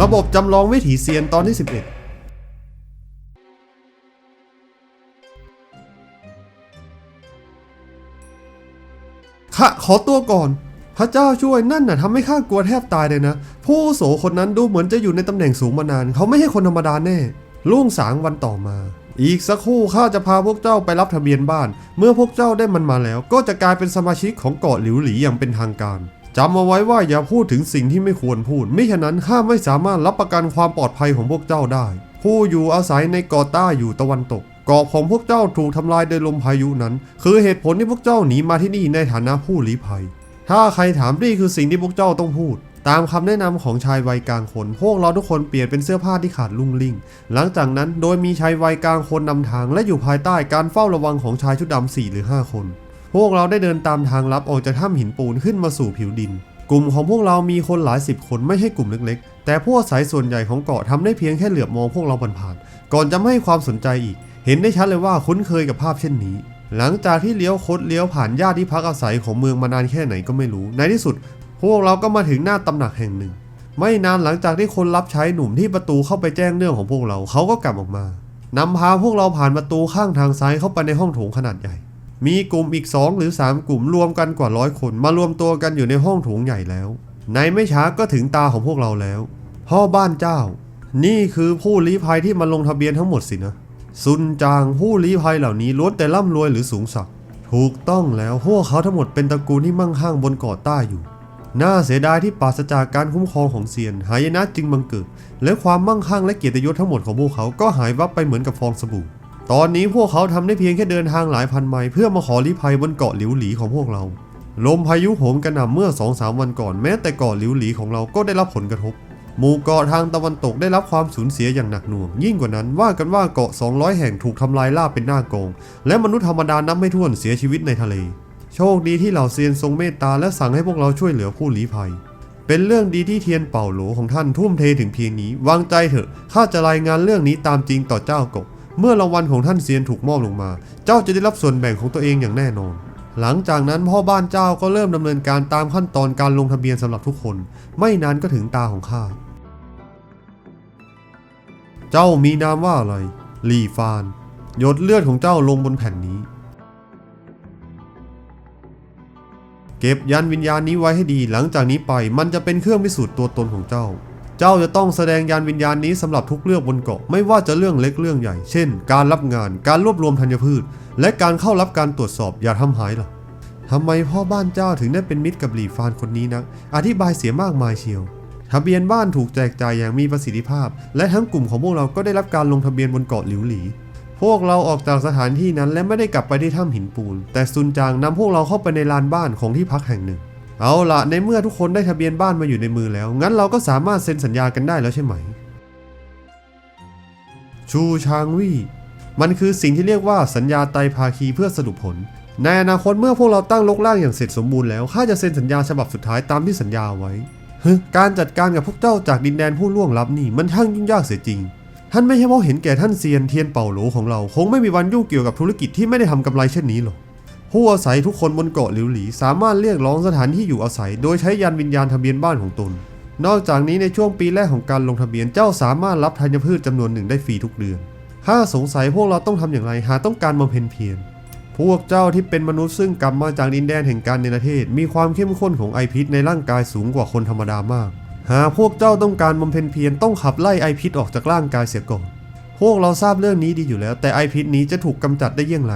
ระบบจำลองวิถีเซียนตอนที่ 11ข้าขอตัวก่อน พระเจ้าช่วยนั่นน่ะทำให้ข้ากลัวแทบตายเลยนะ ผู้อุโสคนนั้นดูเหมือนจะอยู่ในตำแหน่งสูงมานาน เขาไม่ใช่คนธรรมดาแน่ลุ่งสางวันต่อมา อีกสักครู่ข้าจะพาพวกเจ้าไปรับทะเบียนบ้าน เมื่อพวกเจ้าได้มันมาแล้ว ก็จะกลายเป็นสมาชิกของเกาะหลิวหลีอย่างเป็นทางการ จำเอาไว้ว่าอย่าพูดถึงสิ่งที่ไม่ควรพูด ไม่ฉะนั้นข้าไม่สามารถรับประกันความปลอดภัยของพวกเจ้าได้ ผู้อยู่อาศัยในเกาะใต้อยู่ตะวันตกเกาะของพวกเจ้าถูกทำลายโดยลมพายุนั้น คือเหตุผลที่พวกเจ้าหนีมาที่นี่ในฐานะผู้ลี้ภัย ถ้าใครถามนี่คือสิ่งที่พวกเจ้าต้องพูด ตามคำแนะนำของชายวัยกลางคน พวกเราทุกคนเปลี่ยนเป็นเสื้อผ้าที่ขาดลุ่งลิ่ง หลังจากนั้นโดยมีชายวัยกลางคนนำทางและอยู่ภายใต้การเฝ้าระวังของชายชุดดำสี่หรือห้าคน พวกเราได้เดินตามทางลับออกจากถ้ำหินปูนขึ้นมาสู่ผิวดิน กลุ่มของพวกเรามีคนหลายสิบคนไม่ใช่กลุ่มเล็กๆ แต่ผู้อาศัยส่วนใหญ่ของเกาะทำได้เพียงแค่เหลือบมองพวกเราผ่านๆ ก่อนจะไม่ให้ความสนใจอีก เห็นได้ชัดเลยว่าคุ้นเคยกับภาพเช่นนี้ หลังจากที่เลี้ยวคดเลี้ยวผ่านญาติที่พักอาศัยของเมืองมานานแค่ไหนก็ไม่รู้ ในที่สุด พวกเราก็มาถึงหน้าตำหนักแห่งหนึ่ง ไม่นานหลังจากที่คนรับใช้หนุ่มที่ประตูเข้าไปแจ้งเรื่องของพวกเราเขาก็กลับออกมานำพาพวกเราผ่านประตูข้างทางซ้ายเข้าไปในห้องโถงขนาดใหญ่ มีกลุ่มอีก 2 หรือ 3 กลุ่มรวมกันกว่าร้อยคนมารวมตัวกันอยู่ในห้องโถงใหญ่แล้ว ในไม่ช้าก็ถึงตาของพวกเราแล้วพ่อบ้านเจ้า นี่คือผู้ลี้ภัยที่มาลงทะเบียนทั้งหมดสินะ ซุนจางผู้ลี้ภัยเหล่านี้ล้วนแต่ร่ำรวยหรือสูงสักดิ์ถูกต้องแล้วพวกเขาทั้งหมดเป็นตระกูลที่มั่งคั่งบนเกาะใต้อยู่น่าเสียดายที่ปราศจากการคุ้มครองของเซียน หายนะจึงบังเกิด และความมั่งคั่งและเกียรติยศทั้งหมดของพวกเขาก็หายวับไปเหมือนกับฟองสบู่ ตอนนี้พวกเขาทำได้เพียงแค่เดินทางหลายพันไมล์เพื่อมาขอลี้ภัยบนเกาะหลิวหลีของพวกเรา ลมพายุโหมกระหน่ำเมื่อ2องสาวันก่อนแม้แต่เกาะหลิวหลีของเราก็ได้รับผลกระทบ หมู่เกาะทางตะวันตกได้รับความสูญเสียอย่างหนักหน่วง ยิ่งกว่านั้นว่ากันว่าเกาะ 200 แห่งถูกทำลายราบเป็นหน้ากอง และมนุษย์ธรรมดานับไม่ถ้วนเสียชีวิตในทะเล โชคดีที่เหล่าเซียนทรงเมตตาและสั่งให้พวกเราช่วยเหลือผู้ลี้ภัยเป็นเรื่องดีที่เทียนเป่าโหลของท่านทุ่มเทถึงเพียงนี้ วางใจเถอะ ข้าจะรายงานเรื่องนี้ตามจริงต่อเจ้ากบ เมื่อรางวัลของท่านเซียนถูกมอบลงมา เจ้าจะได้รับส่วนแบ่งของตัวเองอย่างแน่นอน หลังจากนั้นพ่อบ้านเจ้าก็เริ่มดำเนินการตามขั้นตอนการลงทะเบียนสำหรับทุกคน ไม่นานก็ถึงตาของข้า เจ้ามีนามว่าอะไร ลีฟาน หยดเลือดของเจ้าลงบนแผ่นนี้ เก็บยันวิญญาณนี้ไว้ให้ดี หลังจากนี้ไปมันจะเป็นเครื่องพิสูจน์ตัวตนของเจ้า เจ้าจะต้องแสดงยานวิญญาณนี้สำหรับทุกเรื่องบนเกาะไม่ว่าจะเรื่องเล็กเรื่องใหญ่ เช่น การรับงาน การรวบรวมธัญพืช และการเข้ารับการตรวจสอบอย่าทำหายล่ะทำไมพ่อบ้านเจ้าถึงได้เป็นมิตรกับหลีฟานคนนี้นักอธิบายเสียมากมายเชียวทะเบียนบ้านถูกแจกจ่ายอย่างมีประสิทธิภาพ และทั้งกลุ่มของพวกเราก็ได้รับการลงทะเบียนบนเกาะหลิวหลี พวกเราออกจากสถานที่นั้นและไม่ได้กลับไปที่ถ้ำหินปูน แต่ซุนจางนำพวกเราเข้าไปในลานบ้านของที่พักแห่งหนึ่ง เอาละในเมื่อทุกคนได้ทะเบียนบ้านมาอยู่ในมือแล้ว งั้นเราก็สามารถเซ็นสัญญากันได้แล้วใช่ไหม ชูชางวี่มันคือสิ่งที่เรียกว่าสัญญาไตรภาคีเพื่อสรุปผล ในอนาคตเมื่อพวกเราตั้งลกล่างอย่างเสร็จสมบูรณ์แล้วข้าจะเซ็นสัญญาฉบับสุดท้ายตามที่สัญญาไว้ฮการจัดการกับพวกเจ้าจากดินแดนผู้ล่วงลับนี่มันช่างยุ่งยากเสียจริง ท่านไม่ใช่เพราะเห็นแก่ท่านเซียนเทียนเป่าโหลของเรา คงไม่มีวันยุ่งเกี่ยวกับธุรกิจที่ไม่ได้ทำกำไรเช่นนี้หรอก ผู้อาศัยทุกคนบนเกาะหลิวหลี สามารถเรียกร้องสถานที่อยู่อาศัย โดยใช้ยันวิญญาณทะเบียนบ้านของตน นอกจากนี้ในช่วงปีแรกของการลงทะเบียนเจ้าสามารถรับธัญพืชจำนวนหนึ่งได้ฟรีทุกเดือน ถ้าสงสัยพวกเราต้องทำอย่างไรหากต้องการบำเพ็ญเพียรพวกเจ้าที่เป็นมนุษย์ซึ่งกลับมาจากดินแดนแห่งการเนรเทศ มีความเข้มข้นของไอพิษในร่างกายสูงกว่าคนธรรมดามาก หากพวกเจ้าต้องการบำเพ็ญเพียรต้องขับไล่ไอพิษออกจากร่างกายเสียก่อน พวกเราทราบเรื่องนี้ดีอยู่แล้ว แต่ไอพิษนี้จะถูกกำจัดได้อย่างไร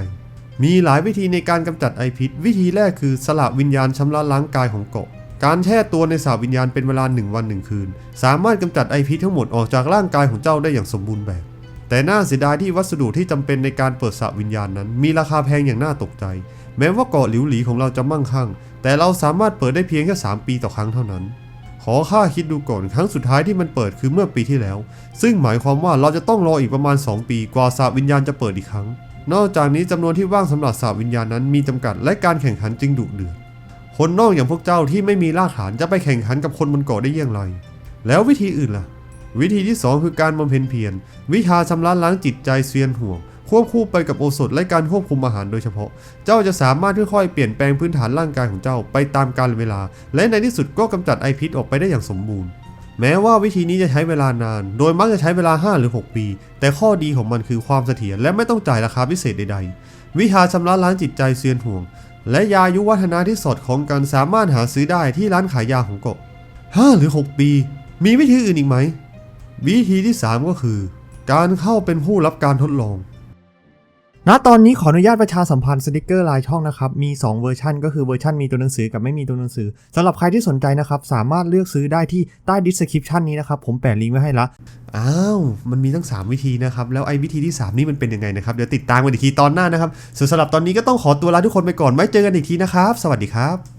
มีหลายวิธีในการกำจัดไอพิษ วิธีแรกคือสละวิญญาณชำระล้างกายของเกาะ การแช่ตัวในสาวิญญาณเป็นเวลาหนึ่งวันหนึ่งคืน สามารถกำจัดไอพิษทั้งหมดออกจากร่างกายของเจ้าได้อย่างสมบูรณ์แบบ แต่น่าเสียดายที่วัสดุที่จำเป็นในการเปิดสระวิญญาณนั้น มีราคาแพงอย่างน่าตกใจ แม้ว่าเกาะหลิวหลีของเราจะมั่งคั่ง แต่เราสามารถเปิดได้เพียงแค่3ปีต่อครั้งเท่านั้น ขอค่าคิดดูก่อนครั้งสุดท้ายที่มันเปิดคือเมื่อปีที่แล้ว ซึ่งหมายความว่าเราจะต้องรออีกประมาณ 2 ปีกว่าสระวิญญาณจะเปิดอีกครั้ง นอกจากนี้จำนวนที่ว่างสำหรับสระวิญญาณนั้นมีจำกัดและการแข่งขันจึงดุเดือด คนนอกอย่างพวกเจ้าที่ไม่มีรากฐานจะไปแข่งขันกับคนบนเกาะได้อย่างไร แล้ววิธีอื่นล่ะ วิธีที่ 2 คือการบำเพ็ญเพียร วิชาชำระล้างจิตใจเซียนห่วง ควบคู่ไปกับโอสถและการควบคุมอาหารโดยเฉพาะ เจ้าจะสามารถค่อยๆเปลี่ยนแปลงพื้นฐานร่างกายของเจ้าไปตามกาลเวลา และในที่สุดก็กำจัดไอพิษออกไปได้อย่างสมบูรณ์ แม้ว่าวิธีนี้จะใช้เวลานาน โดยมักจะใช้เวลา 5 หรือ 6 ปี แต่ข้อดีของมันคือความเสถียรและไม่ต้องจ่ายราคาพิเศษใดๆ วิชาชำระล้างจิตใจเซียนห่วง และยายุวัฒนาที่สอดคล้องกันสามารถหาซื้อได้ที่ร้านขายยาของเกาะ5หรือ 6 ปี มีวิธีอื่นอีกไหม วิธีที่ 3 ก็คือ การเข้าเป็นผู้รับการทดลอง ณตอนนี้ขออนุญาตประชาสัมพันธ์สติกเกอร์ลายช่องนะครับ มี 2 เวอร์ชันก็คือเวอร์ชันมีตัวหนังสือกับไม่มีตัวหนังสือสำหรับใครที่สนใจนะครับ สามารถเลือกซื้อได้ที่ใต้ดีสคริปชันนี้นะครับ ผมแปะลิงก์ไว้ให้ละอ้าว มันมีทั้ง 3 วิธีนะครับ แล้วไอ้วิธีที่ 3 นี่มันเป็นยังไงนะครับ เดี๋ยวติดตามกันอีกทีตอนหน้านะครับส่วนสำหรับตอนนี้ก็ต้องขอตัวลาทุกคนไปก่อนไว้เจอกันอีกทีนะครับ สวัสดีครับ